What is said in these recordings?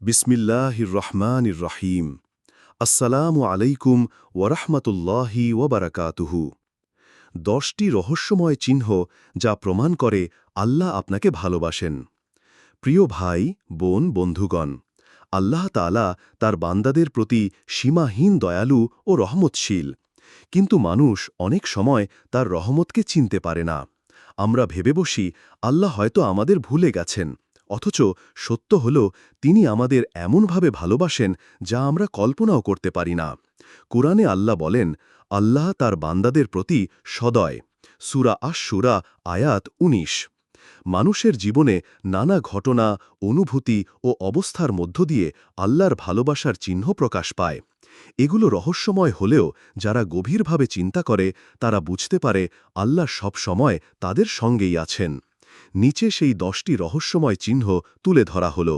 বিসমিল্লাহির রহমানির রহিম। আসসালামু আলাইকুম ওরহমতুল্লাহি ওবরাকাতুহু দশটি রহস্যময় চিহ্ন যা প্রমাণ করে আল্লাহ আপনাকে ভালোবাসেন। প্রিয় ভাই, বোন, বন্ধুগণ, আল্লাহ তালা তার বান্দাদের প্রতি সীমাহীন দয়ালু ও রহমতশীল। কিন্তু মানুষ অনেক সময় তার রহমতকে চিনতে পারে না। আমরা ভেবে বসি, আল্লাহ হয়তো আমাদের ভুলে গেছেন। অথচ সত্য হল, তিনি আমাদের এমনভাবে ভালোবাসেন যা আমরা কল্পনাও করতে পারি না। কোরআনে আল্লাহ বলেন, আল্লাহ তার বান্দাদের প্রতি সদয়। সুরা আশুরা আয়াত ১৯ মানুষের জীবনে নানা ঘটনা, অনুভূতি ও অবস্থার মধ্য দিয়ে আল্লাহর ভালোবাসার চিহ্ন প্রকাশ পায়। এগুলো রহস্যময় হলেও যারা গভীরভাবে চিন্তা করে, তারা বুঝতে পারে আল্লাহ সব সময় তাদের সঙ্গেই আছেন। নিচে সেই দশটি রহস্যময় চিহ্ন তুলে ধরা হল।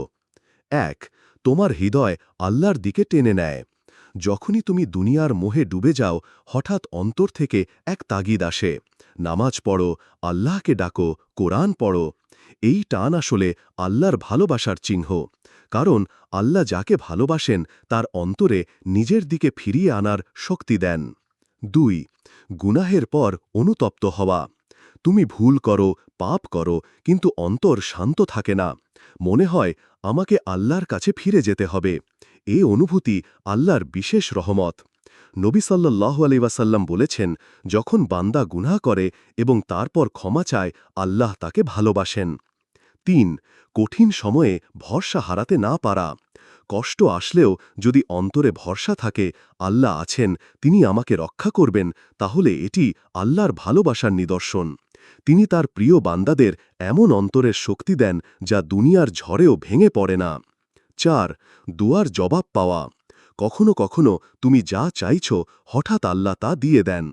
এক, তোমার হৃদয় আল্লাহর দিকে টেনে নেয়। যখনই তুমি দুনিয়ার মোহে ডুবে যাও, হঠাৎ অন্তর থেকে এক তাগিদ আসে। নামাজ পড়ো, আল্লাহকে ডাকো, কোরআন পড়ো। এই টান আসলে আল্লাহর ভালোবাসার চিহ্ন। কারণ আল্লাহ যাকে ভালোবাসেন, তার অন্তরে নিজের দিকে ফিরিয়ে আনার শক্তি দেন। দুই, গুনাহের পর অনুতপ্ত হওয়া। তুমি ভুল করো, পাপ করো, কিন্তু অন্তর শান্ত থাকে না। মনে হয়, আমাকে আল্লাহর কাছে ফিরে যেতে হবে। এ অনুভূতি আল্লাহর বিশেষ রহমত। নবী সাল্লাহ আলাইসাল্লাম বলেছেন, যখন বান্দা গুনাহ করে এবং তারপর ক্ষমা চায়, আল্লাহ তাকে ভালোবাসেন। তিন, কঠিন সময়ে ভরসা হারাতে না পারা। কষ্ট আসলেও যদি অন্তরে ভরসা থাকে, আল্লাহ আছেন, তিনি আমাকে রক্ষা করবেন, তাহলে এটি আল্লাহর ভালোবাসার নিদর্শন। তিনি তার প্রিয় বান্দাদের এমন অন্তরের শক্তি দেন যা দুনিয়ার ঝড়েও ভেঙে পড়ে না। চার, দুয়ার জবাব পাওয়া। কখনো কখনো তুমি যা চাইছ হঠাৎ আল্লাহ তা দিয়ে দেন।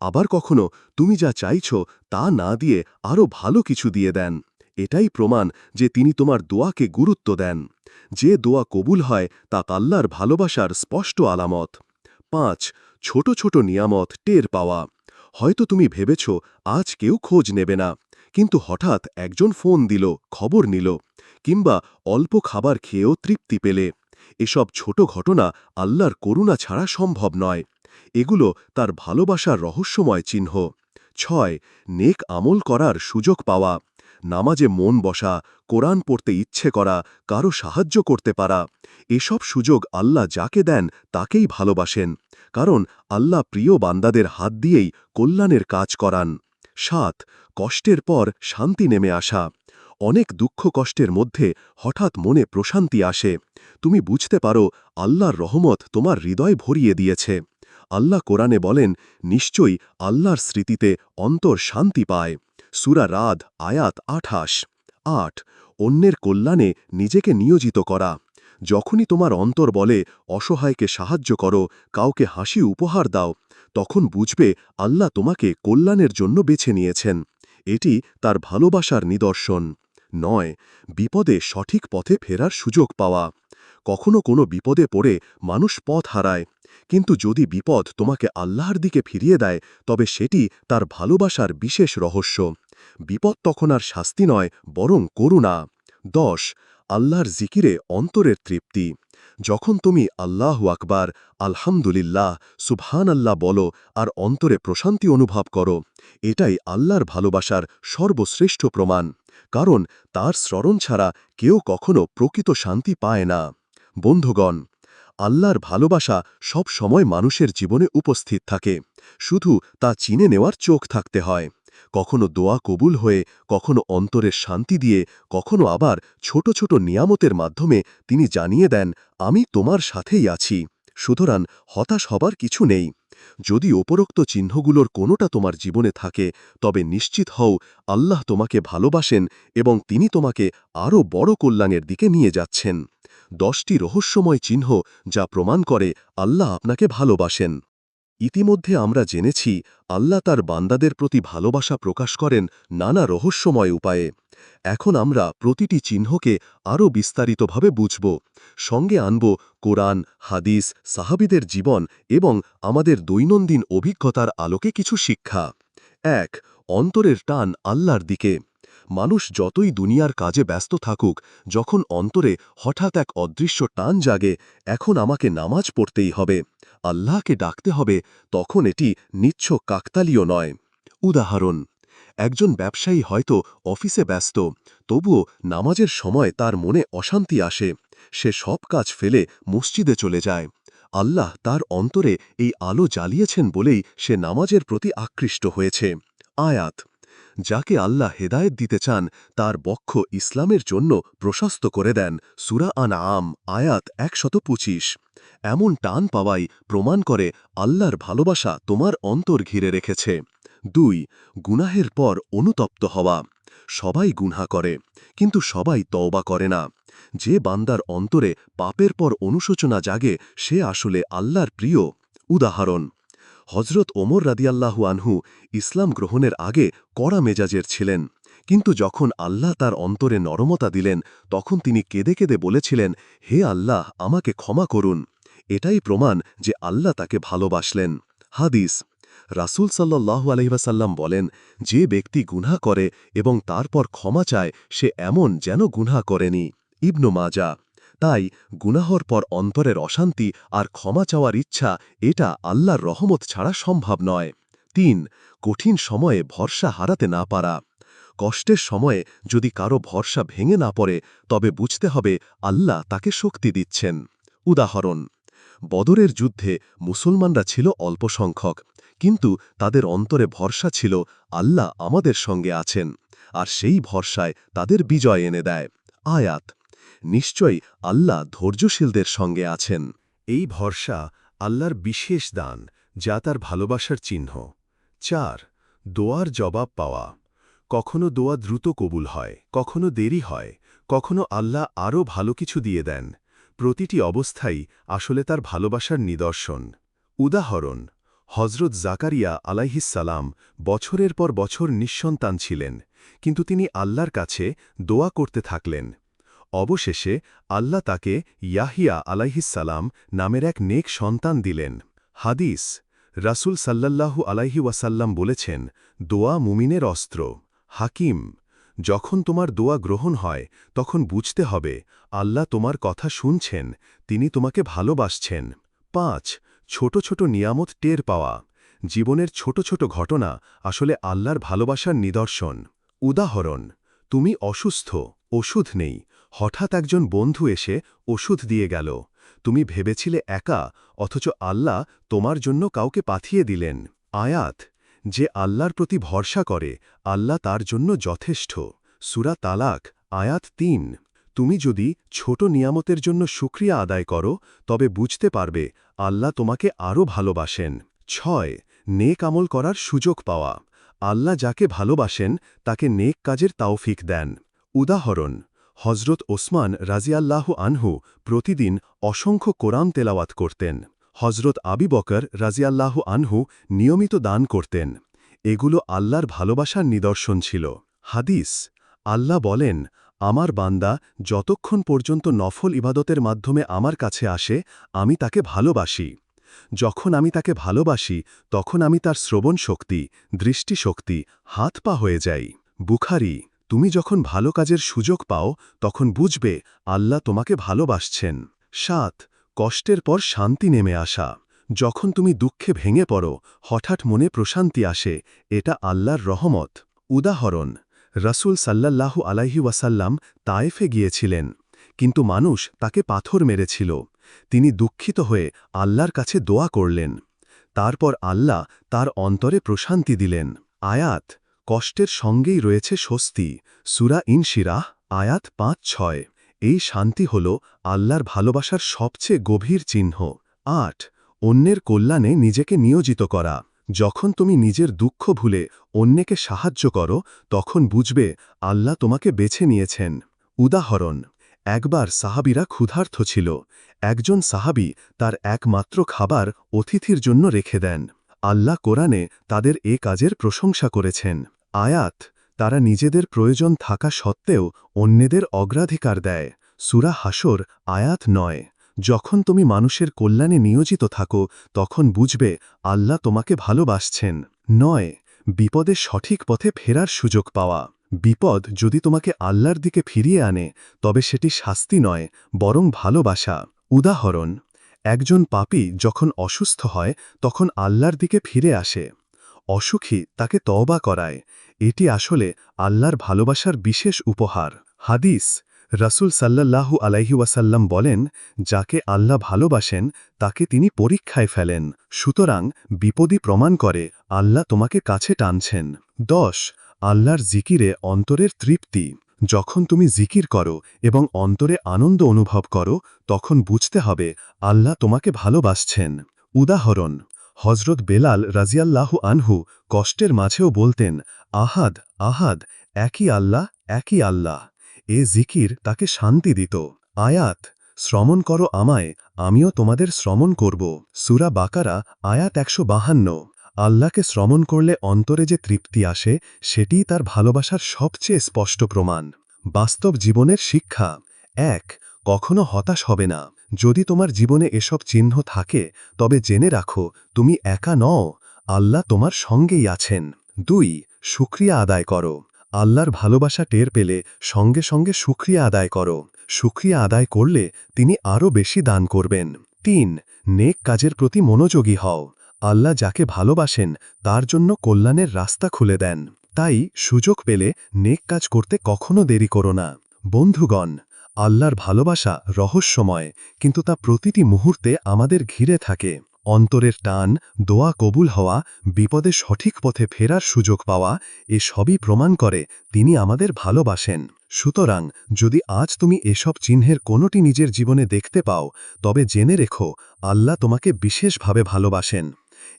আবার কখনো তুমি যা চাইছ তা না দিয়ে আরও ভালো কিছু দিয়ে দেন। এটাই প্রমাণ যে তিনি তোমার দোয়াকে গুরুত্ব দেন। যে দোয়া কবুল হয়, তা আল্লাহর ভালোবাসার স্পষ্ট আলামত। পাঁচ, ছোট ছোট নিয়ামত টের পাওয়া। হয়তো তুমি ভেবেছ, আজ কেউ খোঁজ নেবে না। কিন্তু হঠাৎ একজন ফোন দিল, খবর নিল, কিংবা অল্প খাবার খেয়েও তৃপ্তি পেলে। এসব ছোট ঘটনা আল্লাহর করুণা ছাড়া সম্ভব নয়। এগুলো তার ভালোবাসার রহস্যময় চিহ্ন। ছয়, নেক আমল করার সুযোগ পাওয়া। নামাজে মন বসা, কোরআন পড়তে ইচ্ছে করা, কারও সাহায্য করতে পারা, এসব সুযোগ আল্লাহ যাকে দেন তাকেই ভালোবাসেন, কারণ আল্লাহ প্রিয় বান্দাদের হাত দিয়েই কল্যাণের কাজ করান। সাত, কষ্টের পর শান্তি নেমে আসা। অনেক দুঃখ কষ্টের মধ্যে হঠাৎ মনে প্রশান্তি আসে। তুমি বুঝতে পারো, আল্লাহর রহমত তোমার হৃদয় ভরিয়ে দিয়েছে। আল্লাহ কোরআনে বলেন, নিশ্চয়ই আল্লাহর স্মৃতিতে অন্তর শান্তি পায়। সুরা রাদ, আয়াত আঠাশ। আট, অন্যের কল্যাণে নিজেকে নিয়োজিত করা। যখনই তোমার অন্তর বলে, অসহায়কে সাহায্য করো, কাউকে হাসি উপহার দাও, তখন বুঝবে আল্লাহ তোমাকে কল্যাণের জন্য বেছে নিয়েছেন। এটি তার ভালোবাসার নিদর্শন। নয়, বিপদে সঠিক পথে ফেরার সুযোগ পাওয়া। কখনো কোনো বিপদে পড়ে মানুষ পথ হারায়। কিন্তু যদি বিপদ তোমাকে আল্লাহর দিকে ফিরিয়ে দেয়, তবে সেটি তার ভালোবাসার বিশেষ রহস্য। বিপদ তখন আর শাস্তি নয়, বরং করুণা। দশ, আল্লাহর জিকিরে অন্তরের তৃপ্তি। যখন তুমি আল্লাহ আকবার, আলহামদুলিল্লাহ সুবহান আল্লাহ বলো আর অন্তরে প্রশান্তি অনুভব করো, এটাই আল্লাহর ভালোবাসার সর্বশ্রেষ্ঠ প্রমাণ। কারণ তার স্মরণ ছাড়া কেউ কখনো প্রকৃত শান্তি পায় না। বন্ধুগণ, আল্লাহর ভালোবাসা সব সময় মানুষের জীবনে উপস্থিত থাকে। শুধু তা চিনে নেওয়ার চোখ থাকতে হয়। কখনো দোয়া কবুল হয়ে, কখনো অন্তরের শান্তি দিয়ে, কখনো আবার ছোট ছোট নিয়ামতের মাধ্যমে তিনি জানিয়ে দেন, আমি তোমার সাথেই আছি। সুতরাং হতাশ হবার কিছু নেই। যদি উপরোক্ত চিহ্নগুলোর কোনোটা তোমার জীবনে থাকে, তবে নিশ্চিত হও, আল্লাহ তোমাকে ভালোবাসেন এবং তিনি তোমাকে আরও বড় কল্যাণের দিকে নিয়ে যাচ্ছেন। দশটি রহস্যময় চিহ্ন যা প্রমাণ করে আল্লাহ আপনাকে ভালোবাসেন। ইতিমধ্যে আমরা জেনেছি, আল্লাহ তার বান্দাদের প্রতি ভালোবাসা প্রকাশ করেন নানা রহস্যময় উপায়ে। এখন আমরা প্রতিটি চিহ্নকে আরও বিস্তারিতভাবে বুঝব, সঙ্গে আনব কোরআন, হাদিস, সাহাবিদের জীবন এবং আমাদের দৈনন্দিন অভিজ্ঞতার আলোকে কিছু শিক্ষা। এক, অন্তরের টান আল্লাহর দিকে। মানুষ যতই দুনিয়ার কাজে ব্যস্ত থাকুক, যখন অন্তরে হঠাৎ এক অদৃশ্য টান জাগে, এখন আমাকে নামাজ পড়তেই হবে, আল্লাহকে ডাকতে হবে, তখন এটি নিচ্ছ কাকতালীয় নয়। উদাহরণ, একজন ব্যবসায়ী হয়তো অফিসে ব্যস্ত, তবুও নামাজের সময় তার মনে অশান্তি আসে, সে সব কাজ ফেলে মসজিদে চলে যায়। আল্লাহ তার অন্তরে এই আলো জ্বালিয়েছেন বলেই সে নামাজের প্রতি আকৃষ্ট হয়েছে। আয়াত যাকে আল্লাহ হেদায়েত দিতে চান, তার বক্ষ ইসলামের জন্য প্রশস্ত করে দেন। সুরা আন আম আয়াত একশত পঁচিশ। এমন টান পাওয়াই প্রমাণ করে আল্লাহর ভালোবাসা তোমার অন্তর ঘিরে রেখেছে। দুই, গুনাহের পর অনুতপ্ত হওয়া। সবাই গুনহা করে, কিন্তু সবাই তওবা করে না। যে বান্দার অন্তরে পাপের পর অনুশোচনা জাগে, সে আসলে আল্লাহর প্রিয়। উদাহরণ হজরত ওমর রাদিয়াল্লাহু আনহু ইসলাম গ্রহণের আগে কড়া মেজাজের ছিলেন। কিন্তু যখন আল্লাহ তার অন্তরে নরমতা দিলেন, তখন তিনি কেঁদে কেঁদে বলেছিলেন, হে আল্লাহ, আমাকে ক্ষমা করুন। এটাই প্রমাণ যে আল্লাহ তাকে ভালোবাসলেন। হাদিস, রাসূল সাল্লাল্লাহু আলহিবাসাল্লাম বলেন, যে ব্যক্তি গুনহা করে এবং তারপর ক্ষমা চায়, সে এমন যেন গুনহা করেনি। ইবনু মাজা তাই গুনাহর পর অন্তরের অশান্তি আর ক্ষমা চাওয়ার ইচ্ছা এটা আল্লাহর রহমত ছাড়া সম্ভব নয়। তিন, কঠিন সময়ে ভরসা হারাতে না পারা। কষ্টের সময়ে যদি কারও ভরসা ভেঙে না পড়ে, তবে বুঝতে হবে আল্লাহ তাকে শক্তি দিচ্ছেন। উদাহরণ, বদরের যুদ্ধে মুসলমানরা ছিল অল্প সংখ্যক কিন্তু তাদের অন্তরে ভরসা ছিল আল্লাহ আমাদের সঙ্গে আছেন, আর সেই ভরসায় তাদের বিজয় এনে দেয়। আয়াত নিশ্চয়ই আল্লাহ ধৈর্যশীলদের সঙ্গে আছেন। এই ভরসা আল্লাহর বিশেষ দান, যা তার ভালোবাসার চিহ্ন। চার, দোয়ার জবাব পাওয়া। কখনো দোয়া দ্রুত কবুল হয়, কখনো দেরি হয়, কখনো আল্লাহ আরও ভালো কিছু দিয়ে দেন। প্রতিটি অবস্থাই আসলে তার ভালোবাসার নিদর্শন। উদাহরণ হজরত জাকারিয়া আলাইহিসালাম বছরের পর বছর নিঃসন্তান ছিলেন, কিন্তু তিনি আল্লাহর কাছে দোয়া করতে থাকলেন। অবশেষে আল্লাহ তাকে ইয়াহিয়া আলাইহিসালাম নামের এক নেক সন্তান দিলেন। হাদিস, রাসুল সাল্লাল্লাহু আলাইহি ওয়াসাল্লাম বলেছেন, দোয়া মুমিনের অস্ত্র। হাকিম, যখন তোমার দোয়া গ্রহণ হয়, তখন বুঝতে হবে, আল্লাহ তোমার কথা শুনছেন, তিনি তোমাকে ভালোবাসছেন। পাঁচ, ছোট ছোট নিয়ামত টের পাওয়া। জীবনের ছোট ছোট ঘটনা আসলে আল্লাহর ভালোবাসার নিদর্শন। উদাহরণ, তুমি অসুস্থ, ওষুধ নেই হঠাৎ একজন বন্ধু এসে ওষুধ দিয়ে গেল। তুমি ভেবেছিলে একা, অথচ আল্লাহ তোমার জন্য কাউকে পাঠিয়ে দিলেন। আয়াত, যে আল্লাহর প্রতি ভরসা করে, আল্লাহ তার জন্য যথেষ্ট। সুরা তালাক, আয়াত তিন। তুমি যদি ছোট নিয়ামতের জন্য সুক্রিয়া আদায় করো, তবে বুঝতে পারবে, আল্লাহ তোমাকে আরও ভালোবাসেন। ছয়, নেক আমল করার সুযোগ পাওয়া। আল্লাহ যাকে ভালোবাসেন, তাকে নেক কাজের তাওফিক দেন। উদাহরণ হজরত ওসমান রাজিয়াল্লাহু আনহু প্রতিদিন অসংখ্য কোরআন তেলাওয়াত করতেন। হজরত আবি বকর রাজিয়াল্লাহু আনহু নিয়মিত দান করতেন। এগুলো আল্লাহর ভালোবাসার নিদর্শন ছিল। হাদিস, আল্লাহ বলেন, আমার বান্দা যতক্ষণ পর্যন্ত নফল ইবাদতের মাধ্যমে আমার কাছে আসে, আমি তাকে ভালোবাসি। যখন আমি তাকে ভালোবাসি, তখন আমি তার শ্রবণ শক্তি দৃষ্টিশক্তি হাত পা হয়ে যাই। বুখারি তুমি যখন ভালো কাজের সুযোগ পাও, তখন বুঝবে আল্লাহ তোমাকে ভালোবাসছেন। সাত, কষ্টের পর শান্তি নেমে আসা। যখন তুমি দুঃখে ভেঙে পড়ো, হঠাৎ মনে প্রশান্তি আসে, এটা আল্লাহর রহমত। উদাহরণ, রসুল সাল্লাল্লাহু আলাইহি ওয়াসাল্লাম তায়েফে গিয়েছিলেন, কিন্তু মানুষ তাকে পাথর মেরেছিল। তিনি দুঃখিত হয়ে আল্লাহর কাছে দোয়া করলেন। তারপর আল্লাহ তার অন্তরে প্রশান্তি দিলেন। আয়াত কষ্টের সঙ্গেই রয়েছে স্বস্তি। সুরা ইনশিরাহ, আয়াত পাঁচ ছয়। এই শান্তি হল আল্লাহর ভালোবাসার সবচেয়ে গভীর চিহ্ন। আট, অন্যের কল্যাণে নিজেকে নিয়োজিত করা। যখন তুমি নিজের দুঃখ ভুলে অন্যকে সাহায্য করো, তখন বুঝবে আল্লাহ তোমাকে বেছে নিয়েছেন। উদাহরণ, একবার সাহাবিরা ক্ষুধার্থ ছিল। একজন সাহাবি তার একমাত্র খাবার অতিথির জন্য রেখে দেন। আল্লাহ কোরআনে তাদের এ কাজের প্রশংসা করেছেন। আয়াত তারা নিজেদের প্রয়োজন থাকা সত্ত্বেও অন্যদের অগ্রাধিকার দেয়। সুরা হাসর আয়াত নয়। যখন তুমি মানুষের কল্যাণে নিয়োজিত থাকো, তখন বুঝবে আল্লাহ তোমাকে ভালোবাসছেন। নয়, বিপদে সঠিক পথে ফেরার সুযোগ পাওয়া। বিপদ যদি তোমাকে আল্লাহর দিকে ফিরিয়ে আনে, তবে সেটি শাস্তি নয়, বরং ভালোবাসা। উদাহরণ, একজন পাপী যখন অসুস্থ হয়, তখন আল্লাহর দিকে ফিরে আসে। অসুখী তাকে তওবা করায়। এটি আসলে আল্লাহর ভালোবাসার বিশেষ উপহার। হাদিস, রাসূল সাল্লাল্লাহু আলাইহি ওয়াসাল্লাম বলেন, যাকে আল্লাহ ভালোবাসেন, তাকে তিনি পরীক্ষায় ফেলেন। সুতরাং বিপদই প্রমাণ করে, আল্লাহ তোমাকে কাছে টানছেন। দশ, আল্লাহর জিকিরে অন্তরের তৃপ্তি। যখন তুমি জিকির করো এবং অন্তরে আনন্দ অনুভব করো, তখন বুঝতে হবে, আল্লাহ তোমাকে ভালোবাসছেন। উদাহরণ হজরত বেলাল রাজিয়াল্লাহু আনহু কষ্টের মাঝেও বলতেন, আহাদ আহাদ, একই আল্লাহ একই আল্লাহ। এ জিকির তাকে শান্তি দিত। আয়াত, শ্রমণ করো আমায়, আমিও তোমাদের শ্রমণ করব। সুরা বাকারা, আয়াত একশো বাহান্ন। আল্লাহকে শ্রমণ করলে অন্তরে যে তৃপ্তি আসে, সেটিই তার ভালোবাসার সবচেয়ে স্পষ্ট প্রমাণ। বাস্তব জীবনের শিক্ষা। এক, কখনো হতাশ হবে না। যদি তোমার জীবনে এসব চিহ্ন থাকে, তবে জেনে রাখো, তুমি একা নও, আল্লাহ তোমার সঙ্গেই আছেন। দুই, শুক্রিয়া আদায় করো। আল্লাহর ভালোবাসা টের পেলে সঙ্গে সঙ্গে শুক্রিয়া আদায় করো। শুক্রিয়া আদায় করলে তিনি আরও বেশি দান করবেন। তিন, নেক কাজের প্রতি মনোযোগী হও। আল্লাহ যাকে ভালোবাসেন, তার জন্য কল্যাণের রাস্তা খুলে দেন। তাই সুযোগ পেলে নেক কাজ করতে কখনো দেরি করো না। বন্ধুগণ আল্লাহর ভালোবাসা রহস্যময়, কিন্তু তা প্রতিটি মুহূর্তে আমাদের ঘিরে থাকে। অন্তরের টান, দোয়া কবুল হওয়া, বিপদে সঠিক পথে ফেরার সুযোগ পাওয়া, এ সবই প্রমাণ করে তিনি আমাদের ভালোবাসেন। সুতরাং, যদি আজ তুমি এসব চিহ্নের কোনোটি নিজের জীবনে দেখতে পাও, তবে জেনে রেখো, আল্লাহ তোমাকে বিশেষভাবে ভালোবাসেন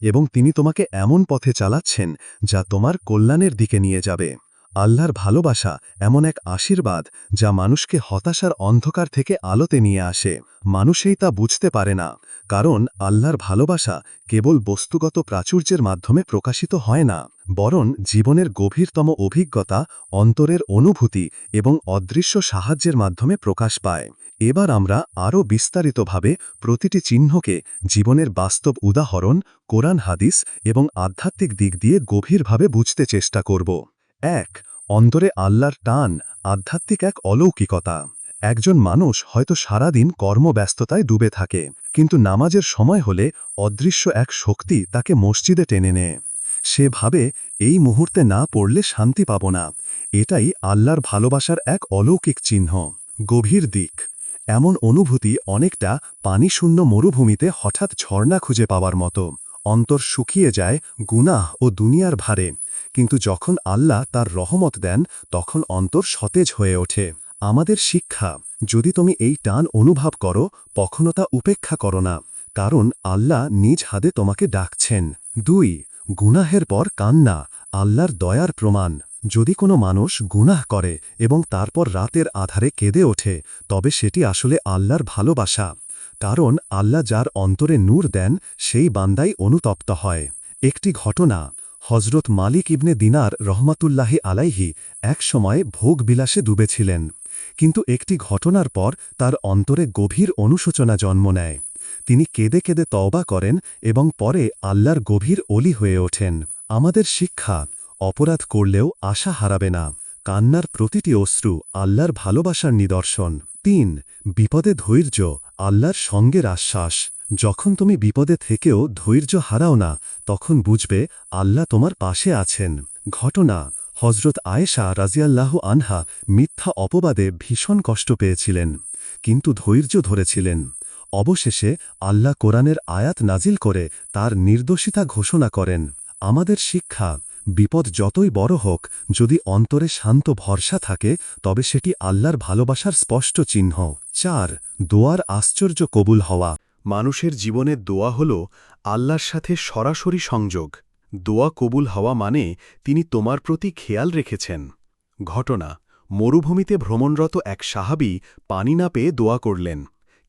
এবং তিনি তোমাকে এমন পথে চালাচ্ছেন যা তোমার কল্যাণের দিকে নিয়ে যাবে। আল্লাহর ভালোবাসা এমন এক আশীর্বাদ যা মানুষকে হতাশার অন্ধকার থেকে আলোতে নিয়ে আসে। মানুষেই তা বুঝতে পারে না, কারণ আল্লাহর ভালোবাসা কেবল বস্তুগত প্রাচুর্যের মাধ্যমে প্রকাশিত হয় না, বরং জীবনের গভীরতম অভিজ্ঞতা, অন্তরের অনুভূতি এবং অদৃশ্য সাহায্যের মাধ্যমে প্রকাশ পায়। এবার আমরা আরও বিস্তারিতভাবে প্রতিটি চিহ্নকে জীবনের বাস্তব উদাহরণ, কোরআন হাদিস এবং আধ্যাত্মিক দিক দিয়ে গভীরভাবে বুঝতে চেষ্টা করব। এক, অন্তরে আল্লাহর টান, আধ্যাত্মিক এক অলৌকিকতা। একজন মানুষ হয়তো সারাদিন কর্মব্যস্ততায় ডুবে থাকে, কিন্তু নামাজের সময় হলে অদৃশ্য এক শক্তি তাকে মসজিদে টেনে নেয়। সে ভাবে, এই মুহূর্তে না পড়লে শান্তি পাব না। এটাই আল্লাহর ভালোবাসার এক অলৌকিক চিহ্ন। গভীর দিক। এমন অনুভূতি অনেকটা পানিশূন্য মরুভূমিতে হঠাৎ ঝর্ণা খুঁজে পাওয়ার মতো। অন্তর শুকিয়ে যায়, গুনাহ ও দুনিয়ার ভারে। কিন্তু যখন আল্লাহ তার রহমত দেন, তখন অন্তর সতেজ হয়ে ওঠে। আমাদের শিক্ষা, যদি তুমি এই টান অনুভব করো, কখনো তা উপেক্ষা করো না, কারণ আল্লাহ নিজ হাতে তোমাকে ডাকছেন। দুই, গুনাহের পর কান্না, আল্লাহর দয়ার প্রমাণ। যদি কোনো মানুষ গুনাহ করে এবং তারপর রাতের আধারে কেঁদে ওঠে, তবে সেটি আসলে আল্লাহর ভালোবাসা, কারণ আল্লাহ যার অন্তরে নূর দেন, সেই বান্দাই অনুতপ্ত হয়। একটি ঘটনা হজরত মালিক ইবনে দিনার রহমাতুল্লাহি আলাইহি এক সময়ে ভোগ বিলাসে ডুবেছিলেন। কিন্তু একটি ঘটনার পর তার অন্তরে গভীর অনুশোচনা জন্ম নেয়। তিনি কেঁদে কেঁদে তওবা করেন এবং পরে আল্লাহর গভীর অলি হয়ে ওঠেন। আমাদের শিক্ষা, অপরাধ করলেও আশা হারাবে না। কান্নার প্রতিটি অশ্রু আল্লাহর ভালোবাসার নিদর্শন। তিন, বিপদে ধৈর্য, আল্লাহর সঙ্গের আশ্বাস। যখন তুমি বিপদে থেকেও ধৈর্য হারাও না, তখন বুঝবে আল্লাহ তোমার পাশে আছেন। ঘটনা হজরত আয়েশা রাজিয়াল্লাহ আনহা মিথ্যা অপবাদে ভীষণ কষ্ট পেয়েছিলেন, কিন্তু ধৈর্য ধরেছিলেন। অবশেষে আল্লাহ কোরআনের আয়াত নাজিল করে তার নির্দোষিতা ঘোষণা করেন, আমাদের শিক্ষা বিপদ যতই বড় হোক, যদি অন্তরে শান্ত ভরসা থাকে, তবে সেটি আল্লাহর ভালোবাসার স্পষ্ট চিহ্ন। চার, দোয়ার আশ্চর্য কবুল হওয়া। মানুষের জীবনে দোয়া হল আল্লাহর সাথে সরাসরি সংযোগ। দোয়া কবুল হওয়া মানে তিনি তোমার প্রতি খেয়াল রেখেছেন। ঘটনা, মরুভূমিতে ভ্রমণরত এক সাহাবি পানি না পেয়ে দোয়া করলেন।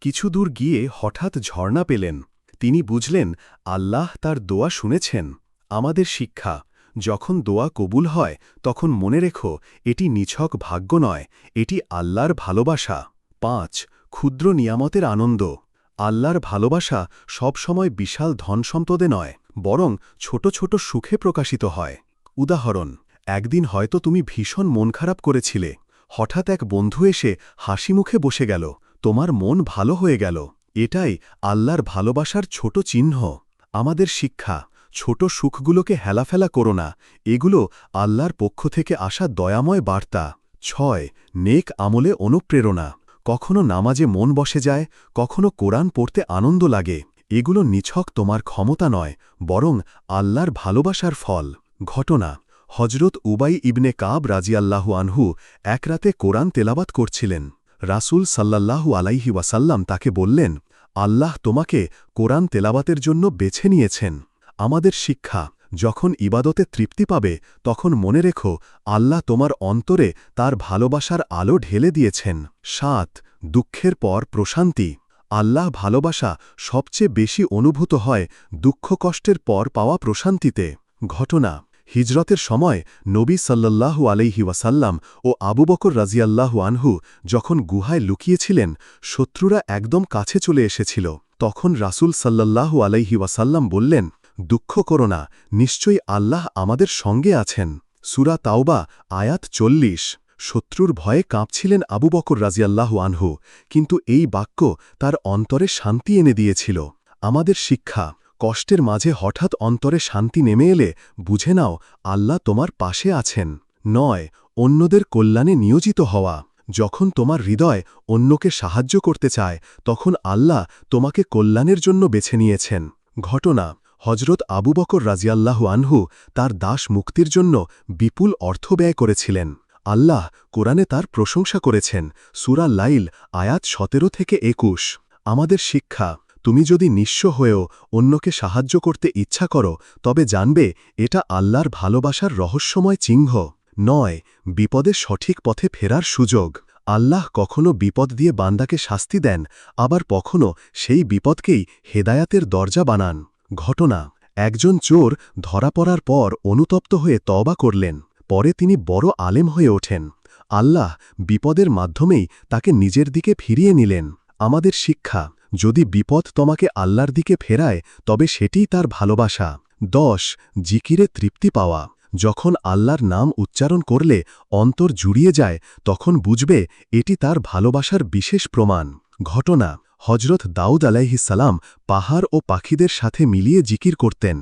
কিছু দূর গিয়ে হঠাৎ ঝর্ণা পেলেন। তিনি বুঝলেন, আল্লাহ তার দোয়া শুনেছেন। আমাদের শিক্ষা যখন দোয়া কবুল হয়, তখন মনে রেখো, এটি নিছক ভাগ্য নয়, এটি আল্লাহর ভালোবাসা। পাঁচ, ক্ষুদ্র নিয়ামতের আনন্দ। আল্লাহর ভালোবাসা সবসময় বিশাল ধনসম্পদে নয়, বরং ছোট ছোট সুখে প্রকাশিত হয়। উদাহরণ, একদিন হয়তো তুমি ভীষণ মন খারাপ করেছিলে। হঠাৎ এক বন্ধু এসে হাসি মুখে বসে গেল, তোমার মন ভালো হয়ে গেল। এটাই আল্লাহর ভালোবাসার ছোট চিহ্ন। আমাদের শিক্ষা ছোট সুখগুলোকে হেলাফেলা করো না, এগুলো আল্লাহর পক্ষ থেকে আসা দয়াময় বার্তা। ছয়, নেক আমলে অনুপ্রেরণা। কখনো নামাজে মন বসে যায়, কখনো কোরআন পড়তে আনন্দ লাগে। এগুলো নিছক তোমার ক্ষমতা নয়, বরং আল্লাহর ভালোবাসার ফল। ঘটনা হজরত উবাই ইবনে কাব রাজিয়াল্লাহু আনহু এক রাতে কোরআন তেলাবাত করছিলেন। রাসূল সাল্লাল্লাহু আলাইহি ওয়াসাল্লাম তাকে বললেন, আল্লাহ তোমাকে কোরআন তেলাবাতের জন্য বেছে নিয়েছেন। আমাদের শিক্ষা, যখন ইবাদতে তৃপ্তি পাবে, তখন মনে রেখো, আল্লাহ তোমার অন্তরে তার ভালোবাসার আলো ঢেলে দিয়েছেন। সাত, দুঃখের পর প্রশান্তি। আল্লাহ ভালোবাসা সবচেয়ে বেশি অনুভূত হয় দুঃখ কষ্টের পর পাওয়া প্রশান্তিতে। ঘটনা, হিজরতের সময় নবী সাল্লাল্লাহু আলাইহি ওয়াসাল্লাম ও আবু বকর রাজিয়াল্লাহু আনহু যখন গুহায় লুকিয়েছিলেন, শত্রুরা একদম কাছে চলে এসেছিল। তখন রাসূল সাল্লাল্লাহু আলাইহি ওয়াসাল্লাম বললেন দুঃখ করো না, নিশ্চয়ই আল্লাহ আমাদের সঙ্গে আছেন। সুরা তাওবা, আয়াত চল্লিশ। শত্রুর ভয়ে কাঁপছিলেন আবু বকর রাজিয়াল্লাহু আনহু, কিন্তু এই বাক্য তার অন্তরে শান্তি এনে দিয়েছিল। আমাদের শিক্ষা, কষ্টের মাঝে হঠাৎ অন্তরে শান্তি নেমে এলে বুঝে নাও, আল্লাহ তোমার পাশে আছেন। নয়, অন্যদের কল্যাণে নিয়োজিত হওয়া। যখন তোমার হৃদয় অন্যকে সাহায্য করতে চায়, তখন আল্লাহ তোমাকে কল্যাণের জন্য বেছে নিয়েছেন। ঘটনা হজরত আবু বকর রাজিয়াল্লাহু আনহু তার দাস মুক্তির জন্য বিপুল অর্থ ব্যয় করেছিলেন। আল্লাহ কোরআনে তার প্রশংসা করেছেন, সুরা লাইল, আয়াত সতেরো থেকে একুশ। আমাদের শিক্ষা, তুমি যদি নিঃস্ব হয়েও অন্যকে সাহায্য করতে ইচ্ছা করো, তবে জানবে এটা আল্লাহর ভালোবাসার রহস্যময় চিহ্ন। নয়, বিপদে সঠিক পথে ফেরার সুযোগ। আল্লাহ কখনো বিপদ দিয়ে বান্দাকে শাস্তি দেন, আবার কখনো সেই বিপদকেই হেদায়াতের দরজা বানান। ঘটনা, একজন চোর ধরা পড়ার পর অনুতপ্ত হয়ে তবা করলেন, পরে তিনি বড় আলেম হয়ে ওঠেন। আল্লাহ বিপদের মাধ্যমেই তাকে নিজের দিকে ফিরিয়ে নিলেন। আমাদের শিক্ষা, যদি বিপদ তোমাকে আল্লাহর দিকে ফেরায়, তবে সেটিই তার ভালোবাসা। দশ, জিকিরে তৃপ্তি পাওয়া। যখন আল্লাহর নাম উচ্চারণ করলে অন্তর জুড়িয়ে যায়, তখন বুঝবে এটি তার ভালোবাসার বিশেষ প্রমাণ। ঘটনা হজরত দাউদ আলাইহিসালাম পাহাড় ও পাখিদের সাথে মিলিয়ে জিকির করতেন।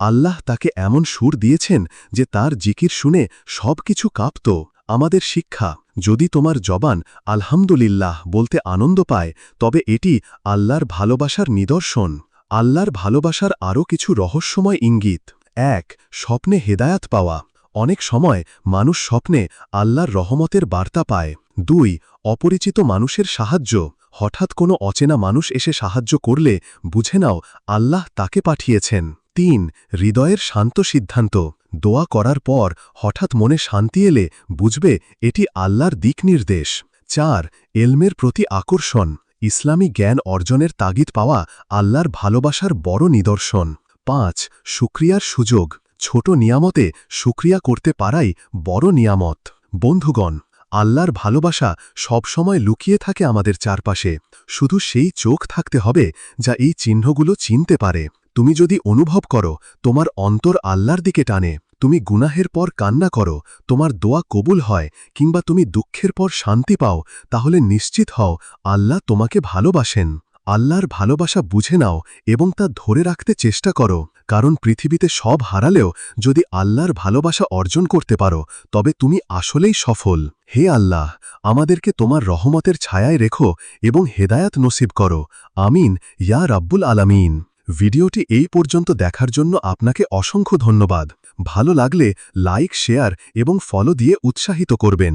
আল্লাহ তাকে এমন সুর দিয়েছেন যে তার জিকির শুনে সব কিছু কাঁপত। আমাদের শিক্ষা, যদি তোমার জবান আলহামদুলিল্লাহ বলতে আনন্দ পায়, তবে এটি আল্লাহর ভালোবাসার নিদর্শন। আল্লাহর ভালোবাসার আরও কিছু রহস্যময় ইঙ্গিত। এক, স্বপ্নে হেদায়াত পাওয়া। অনেক সময় মানুষ স্বপ্নে আল্লাহর রহমতের বার্তা পায়। দুই, অপরিচিত মানুষের সাহায্য। হঠাৎ কোনো অচেনা মানুষ এসে সাহায্য করলে, বুঝে নাও, আল্লাহ তাকে পাঠিয়েছেন। তিন, হৃদয়ের শান্ত সিদ্ধান্ত। দোয়া করার পর হঠাৎ মনে শান্তি এলে, বুঝবে, এটি আল্লাহর দিক নির্দেশ। চার, এলমের প্রতি আকর্ষণ। ইসলামী জ্ঞান অর্জনের তাগিদ পাওয়া আল্লাহর ভালোবাসার বড় নিদর্শন। পাঁচ, সুক্রিয়ার সুযোগ। ছোট নিয়ামতে সুক্রিয়া করতে পারাই বড় নিয়ামত। বন্ধুগণ আল্লাহর ভালোবাসা সবসময় লুকিয়ে থাকে আমাদের চারপাশে। শুধু সেই চোখ থাকতে হবে যা এই চিহ্নগুলো চিনতে পারে। তুমি যদি অনুভব করো, তোমার অন্তর আল্লাহর দিকে টানে। তুমি গুনাহের পর কান্না করো, তোমার দোয়া কবুল হয়, কিংবা তুমি দুঃখের পর শান্তি পাও, তাহলে নিশ্চিত হও, আল্লাহ তোমাকে ভালোবাসেন। আল্লাহর ভালোবাসা বুঝে নাও এবং তা ধরে রাখতে চেষ্টা করো, কারণ পৃথিবীতে সব হারালেও যদি আল্লাহর ভালোবাসা অর্জন করতে পারো, তবে তুমি আসলেই সফল। হে আল্লাহ, আমাদেরকে তোমার রহমতের ছায়ায় রেখো এবং হেদায়াত নসিব করো। আমিন, ইয়া রাব্বুল আলামিন। ভিডিওটি এই পর্যন্ত দেখার জন্য আপনাকে অসংখ্য ধন্যবাদ। ভালো লাগলে লাইক, শেয়ার এবং ফলো দিয়ে উৎসাহিত করবেন।